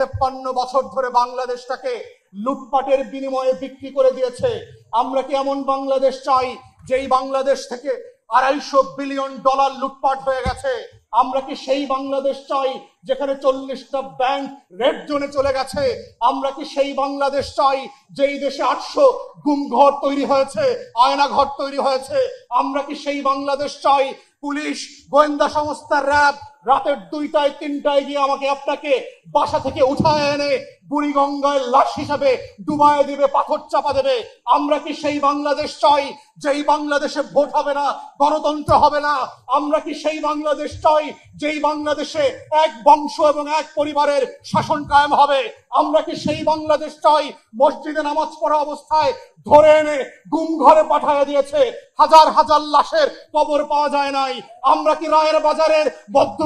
তেপ্পান্ন বছর ধরে বাংলাদেশটাকে লুটপাটের বিনিময়ে বিক্রি করে দিয়েছে। আমরা কি এমন বাংলাদেশ চাই, যেই বাংলাদেশ থেকে আড়াইশো বিলিয়ন ডলার লুটপাট হয়ে গেছে? আমরা কি সেই বাংলাদেশ চাই, যেখানে চল্লিশটা ব্যাংক রেড জোনে চলে গেছে? আমরা কি সেই বাংলাদেশ চাই, যেই দেশে আটশো গুমঘর তৈরি হয়েছে আয়না ঘর তৈরি হয়েছে? আমরা কি সেই বাংলাদেশ চাই? পুলিশ, গোয়েন্দা সংস্থা, র্যাব রাতের দুইটায়, তিনটায় গিয়ে আমাকে আপনাকে বাসা থেকে উঠায় এনে বুড়িগঙ্গায় লাশ হিসাবে ডুবায় দিবে, পাথর চাপা দেবে। আমরা কি সেই বাংলাদেশ চাই, যেই বাংলাদেশে ভোট হবে না, গণতন্ত্র হবে না? আমরা কি সেই বাংলাদেশ চাই, যেই বাংলাদেশে এক বংশ এবং এক পরিবারের শাসন কায়েম হবে? আমরা কি সেই বাংলাদেশ চাই, মসজিদে নামাজ পড়া অবস্থায় ধরে এনে গুম ঘরে পাঠায় দিয়েছে, হাজার হাজার লাশের কবর পাওয়া যায় নাই। আমরা কি রায়ের বাজারের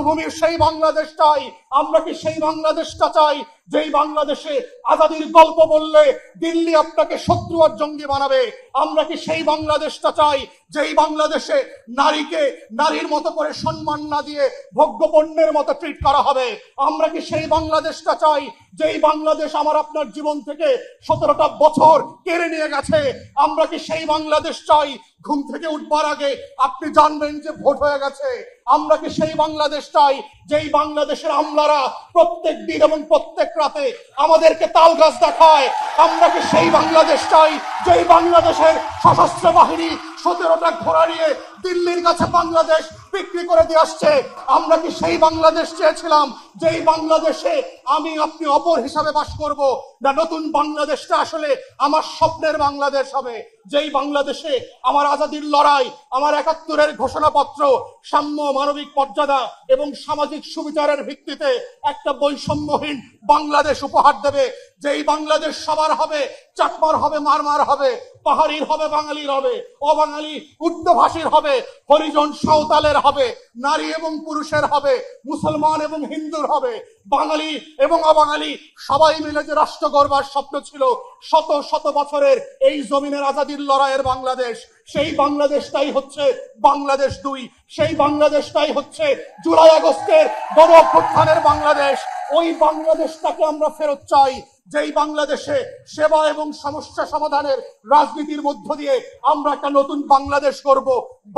বদ্ধভূমির সেই বাংলাদেশ চাই, আমরা কি সেই বাংলাদেশটা চাই? যেই বাংলাদেশে আজাদির গল্প বললে দিল্লি আপনাকে শত্রু আর জঙ্গি বানাবে, আমরা কি সেই বাংলাদেশটা চাই? যেই বাংলাদেশে নারীকে নারীর মতো করে সম্মান না দিয়ে ভোগ্যপণ্যের মতো ট্রিট করা হবে, আমরা কি সেই বাংলাদেশটা চাই? যেই বাংলাদেশ আমার আপনার জীবন থেকে সতেরোটা বছর কেড়ে নিয়ে গেছে, আমরা কি সেই বাংলাদেশ চাই? ঘুম থেকে উঠবার আগে আপনি জানবেন যে ভোট হয়ে গেছে। আমরা কি সেই বাংলাদেশ চাই, যেই বাংলাদেশের আমলারা প্রত্যেক দিন এবং প্রত্যেক রাতে আমাদেরকে তাল গাছ দেখায়? আমরা কি সেই বাংলাদেশ চাই, যেই বাংলাদেশের সশস্ত্র বাহিনী সতেরোটা ঘোড়া নিয়ে দিল্লির কাছে বাংলাদেশ বিক্রি করে দিয়ে আসছে? আমরা কি সেই বাংলাদেশ চেয়েছিলাম, যেই বাংলাদেশে আমি আপনি অপর হিসাবে বাস করব? না, নতুন বাংলাদেশটা আসলে আমার স্বপ্নের বাংলাদেশ হবে। যেই বাংলাদেশে আমার আজাদির লড়াই, আমার একাত্তরের ঘোষণাপত্র, সাম্য মানবিক মর্যাদা এবং সামাজিক সুবিচারের ভিত্তিতে একটা বৈষম্যহীন বাংলাদেশ উপহার দেবে। যেই বাংলাদেশ সবার হবে, চাকমার হবে, মারমার হবে, পাহাড়ির হবে, বাঙালির হবে, অবাঙালি উর্দুভাষীর হবে, হরিজন সাঁওতালের হবে, নারী এবং পুরুষের হবে, মুসলমান এবং হিন্দুর হবে, বাঙালি এবং অবাঙালি সবাই মিলে যে রাষ্ট্র গড়বার স্বপ্ন ছিল শত শত বছরের এই জমিনের আজাদির লড়াইয়ের বাংলাদেশ। সেই বাংলাদেশটাই হচ্ছে বাংলাদেশ দুই। সেই বাংলাদেশটাই হচ্ছে জুলাই আগস্টের গণ অভ্যুত্থানের বাংলাদেশ। ওই বাংলাদেশটাকে আমরা ফেরত চাই, যেই বাংলাদেশে সেবা এবং সমস্যা সমাধানের রাজনীতির মধ্য দিয়ে আমরা একটা নতুন বাংলাদেশ করব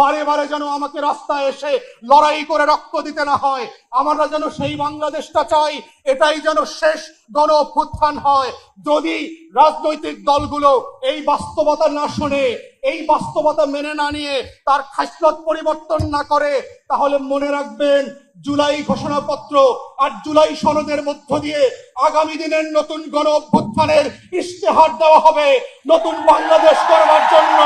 বারে বারে যেন আমাকে রাস্তায় এসে লড়াই করে রক্ত দিতে না হয়। আমরা যেন সেই বাংলাদেশটা চাই, এটাই যেন শেষ গণ হয় যদি রাজনৈতিক দলগুলো এই বাস্তবতা না শোনে, এই বাস্তবতা মেনে না নিয়ে তার খাসলত পরিবর্তন না করে, তাহলে মনে রাখবেন জুলাই ঘোষণাপত্র আর জুলাই সনদের মধ্য দিয়ে আগামী দিনের নতুন গণ অভ্যুত্থানের ইশতেহার দেওয়া হবে। নতুন বাংলাদেশ করবার জন্য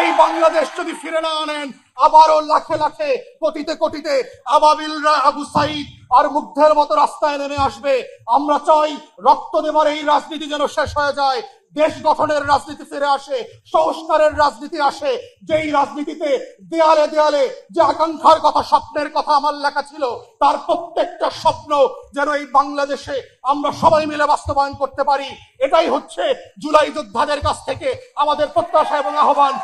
এই বাংলাদেশ যদি ফিরে না আনেন আবারও লাখে লাখে, কোটিতে কোটিতে আবাবিলরা আবু সাইদ আর মুগ্ধের মতো রাস্তায় নেমে আসবে। আমরা চাই রক্ত দেবার এই রাজনীতি যেন শেষ হয়ে যায়। দেশ গঠনের রাজনীতি ফিরে আসে, সংস্কারের রাজনীতি আসে। যেই রাজনীতিতে দেয়ালে দেয়ালে যে আকাঙ্ক্ষার কথা, স্বপ্নের কথা আমার লেখা ছিল, তার প্রত্যেকটা স্বপ্ন যেন এই বাংলাদেশে আমরা সবাই মিলে বাস্তবায়ন করতে পারি। এটাই হচ্ছে জুলাই যোদ্ধাদের কাছ থেকে আমাদের প্রত্যাশা এবং আহ্বান।